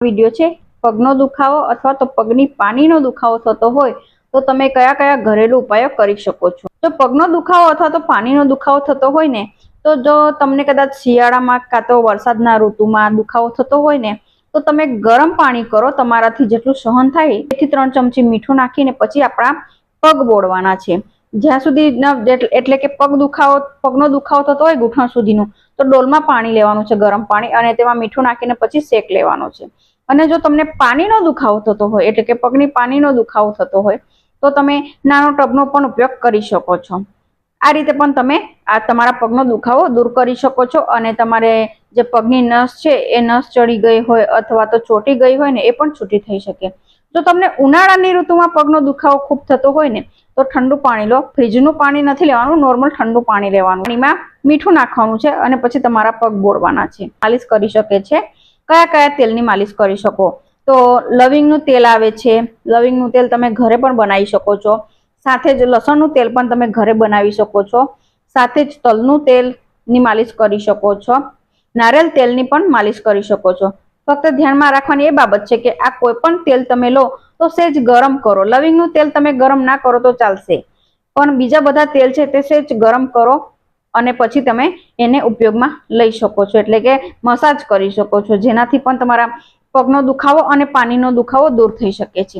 Video છે, પગનો દુખાવો અથવા તો પગની પાણીનો દુખાવો થતો હોય, તો તમે કયા કયા ઘરેલુ ઉપાયો કરી શકો છો? જો પગનો દુખાવો અથવા તો પાણીનો દુખાવો થતો હોય ને, તો જો તમને કદાચ શિયાળામાં કાં તો વરસાદના ઋતુમાં દુખાવો થતો હોય ને, તો તમે ગરમ પાણી કરો તમારાથી જેટલું સહન થાય એથી ત્રણ ચમચી મીઠું નાખીને પછી આપણા પગ બોળવાના છે. જ્યાં સુધી એટલે કે પગ દુખાવો, પગનો દુખાવો થતો હોય ગુઠણ સુધીનું, તો ડોલમાં પાણી લેવાનું છે, ગરમ પાણી, અને તેમાં મીઠું નાખીને પછી શેક લેવાનો છે. અને જો તમને પાણીનો દુખાવો થતો હોય, એટલે કે પગની પાણીનો દુખાવો થતો હોય, તો તમે નાનો ટબનો પણ ઉપયોગ કરી શકો છો. આ રીતે પણ તમે આ તમારા પગનો દુખાવો દૂર કરી શકો છો, અને તમારે જે પગની નસ છે, એ નસ ચડી ગઈ હોય, અથવા તો ચોટી ગઈ હોય ને, એ પણ છૂટી થઈ શકે. જો તમને ઉનાળાની ઋતુમાં પગનો દુખાવો ખૂબ થતો હોય ને, તો ઠંડુ પાણી લો. ફ્રીજનું પાણી નથી લેવાનું, નોર્મલ ઠંડુ પાણી લેવાનું. પાણીમાં મીઠું નાખવાનું છે અને પછી તમારા પગ બોળવાના છે. માલિશ કરી શકે છે. કયા કયા તેલની માલિશ કરી શકો? તો લવિંગનું તેલ આવે છે. લવિંગનું તેલ તમે ઘરે પણ બનાવી શકો છો. સાથે જ લસણનું તેલ પણ તમે ઘરે બનાવી શકો છો. સાથે જ તલનું તેલની માલિશ કરી શકો છો. નારિયેલ તેલની પણ માલિશ કરી શકો છો. ફક્ત ધ્યાનમાં રાખવાની એ બાબત છે કે આ કોઈ પણ તેલ તમે લો તો સેજ ગરમ કરો. લવિંગનું તેલ તમે ગરમ ના કરો તો ચાલશે. પણ બીજા બધા તેલ છે તે સેજ ગરમ કરો અને પછી તમે એને ઉપયોગમાં લઈ શકો છો. એટલે કે મસાજ કરી શકો છો. જેનાથી પણ તમારા પગનો દુખાવો અને પાણીનો દુખાવો દૂર થઈ શકે છે.